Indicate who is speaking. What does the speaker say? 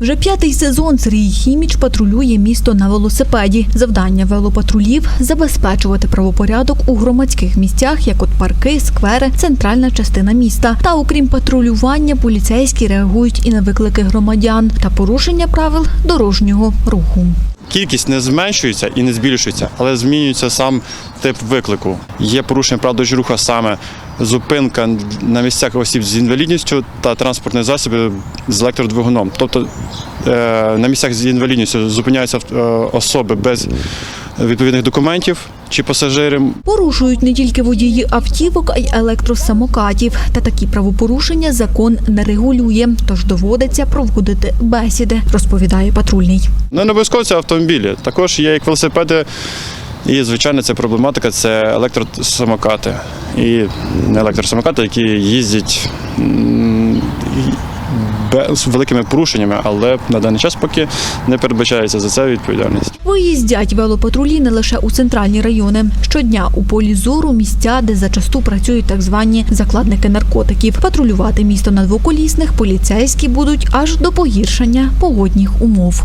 Speaker 1: Вже п'ятий сезон Сергій Хіміч патрулює місто на велосипеді. Завдання велопатрулів забезпечувати правопорядок у громадських місцях, як от парки, сквери, центральна частина міста. Та окрім патрулювання, поліцейські реагують і на виклики громадян та порушення правил дорожнього руху.
Speaker 2: Кількість не зменшується і не збільшується, але змінюється сам тип виклику. Є порушення прав руху, саме зупинка на місцях осіб з інвалідністю та транспортні засоби з електродвигуном. Тобто е, на місцях з інвалідністю зупиняються е, особи без відповідних документів чи пасажири.
Speaker 1: Порушують не тільки водії автівок, а й електросамокатів. Та такі правопорушення закон не регулює, тож доводиться проводити бесіди, розповідає патрульний.
Speaker 2: Ну, не обов'язково це автомобілі. Також є як велосипеди. І, звичайно, це проблематика це електросамокати. І не електросамокати, які їздять з великими порушеннями, але на даний час поки не передбачається за це відповідальність.
Speaker 1: Виїздять велопатрулі не лише у центральні райони. Щодня у полі зору місця, де зачасту працюють так звані закладники наркотиків. Патрулювати місто на двоколісних поліцейські будуть аж до погіршення погодних умов.